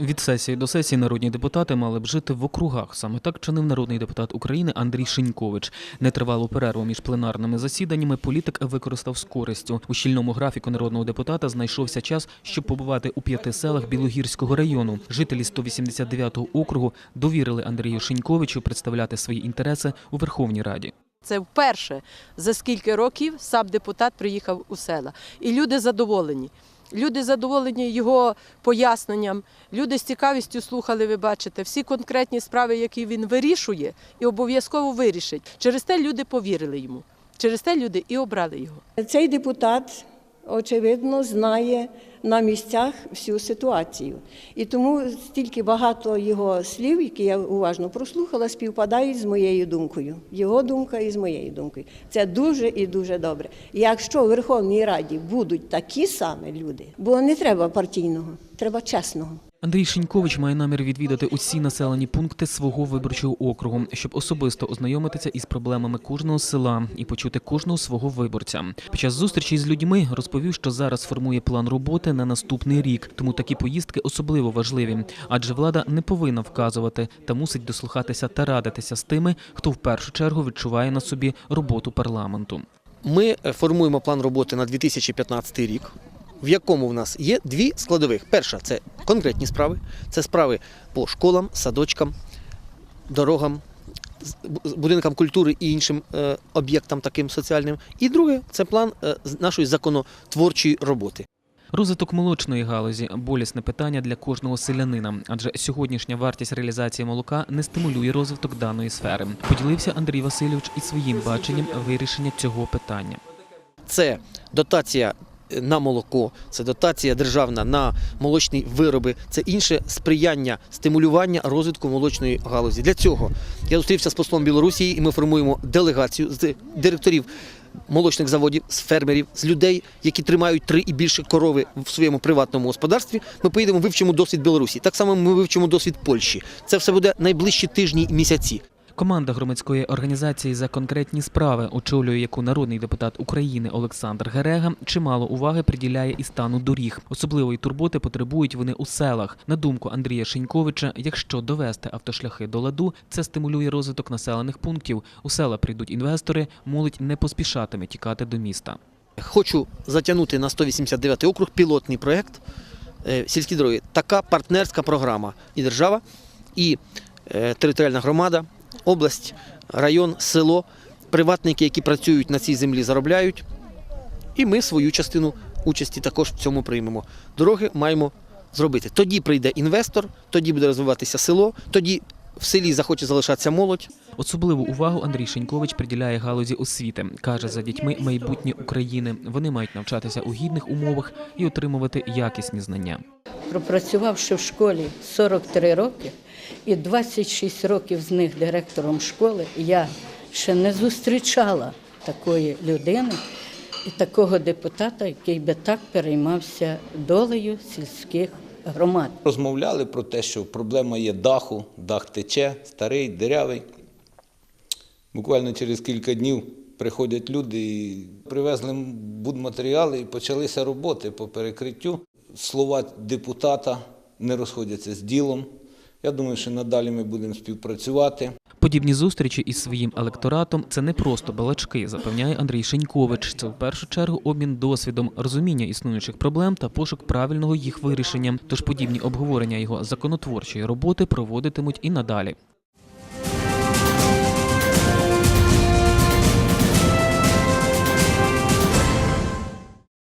Від сесії до сесії народні депутати мали б жити в округах. Саме так чинив народний депутат України Андрій Шинькович. Нетривалу перерву між пленарними засіданнями політик використав з користю. У щільному графіку народного депутата знайшовся час, щоб побувати у п'яти селах Білогірського району. Жителі 189-го округу довірили Андрію Шиньковичу представляти свої інтереси у Верховній Раді. Це вперше за скільки років сам депутат приїхав у села. І люди задоволені. Люди задоволені його поясненням. Люди з цікавістю слухали, ви бачите, всі конкретні справи, які він вирішує, і обов'язково вирішить. Через те люди повірили йому. Через те люди і обрали його. Цей депутат, очевидно, знає на місцях всю ситуацію. І тому стільки багато його слів, які я уважно прослухала, співпадають з моєю думкою. Його думка і з моєю думкою. Це дуже і дуже добре. Якщо в Верховній Раді будуть такі самі люди, бо не треба партійного, треба чесного. Андрій Шинькович має намір відвідати усі населені пункти свого виборчого округу, щоб особисто ознайомитися із проблемами кожного села і почути кожного свого виборця. Під час зустрічі з людьми розповів, що зараз формує план роботи на наступний рік, тому такі поїздки особливо важливі, адже влада не повинна вказувати та мусить дослухатися та радитися з тими, хто в першу чергу відчуває на собі роботу парламенту. Ми е, формуємо план роботи на 2015 рік, в якому в нас є дві складових. Перша це конкретні справи, це справи по школам, садочкам, дорогам, будинкам культури і іншим е, об'єктам таким соціальним. І друге це план е, нашої законотворчої роботи. Розвиток молочної галузі болісне питання для кожного селянина, адже сьогоднішня вартість реалізації молока не стимулює розвиток даної сфери. Поділився Андрій Васильович із своїм баченням вирішення цього питання. Це дотація на молоко, це дотація державна на молочні вироби, це інше сприяння стимулювання розвитку молочної галузі. Для цього я зустрівся з послом Білорусі, і ми формуємо делегацію з директорів молочних заводів, з фермерів, з людей, які тримають три і більше корови в своєму приватному господарстві. Ми поїдемо вивчимо досвід Білорусі. Так само ми вивчимо досвід Польщі. Це все буде найближчі тижні і місяці. Команда громадської організації за конкретні справи, очолює яку народний депутат України Олександр Герега, чимало уваги приділяє і стану доріг. Особливої турботи потребують вони у селах. На думку Андрія Шиньковича, якщо довести автошляхи до ладу, це стимулює розвиток населених пунктів. У села прийдуть інвестори, молодь не поспішатиме тікати до міста. Хочу затягнути на 189 округ пілотний проєкт е, сільські дороги. Така партнерська програма і держава, і е, територіальна громада, область, район, село, приватники, які працюють на цій землі, заробляють. І ми свою частину участі також в цьому приймемо. Дороги маємо зробити. Тоді прийде інвестор, тоді буде розвиватися село, тоді в селі захоче залишатися молодь. Особливу увагу Андрій Шинькович приділяє галузі освіти. Каже, за дітьми майбутнє України. Вони мають навчатися у гідних умовах і отримувати якісні знання. пропрацювавши в школі 43 роки і 26 років з них директором школи, я ще не зустрічала такої людини і такого депутата, який би так переймався долею сільських громад. Розмовляли про те, що проблема є даху, дах тече, старий, дирявий. Буквально через кілька днів приходять люди і привезли будматеріали і почалися роботи по перекриттю. Слова депутата не розходяться з ділом. Я думаю, що надалі ми будемо співпрацювати. Подібні зустрічі із своїм електоратом це не просто балачки, запевняє Андрій Шенькович. Це в першу чергу обмін досвідом, розуміння існуючих проблем та пошук правильного їх вирішення. Тож подібні обговорення його законотворчої роботи проводитимуть і надалі.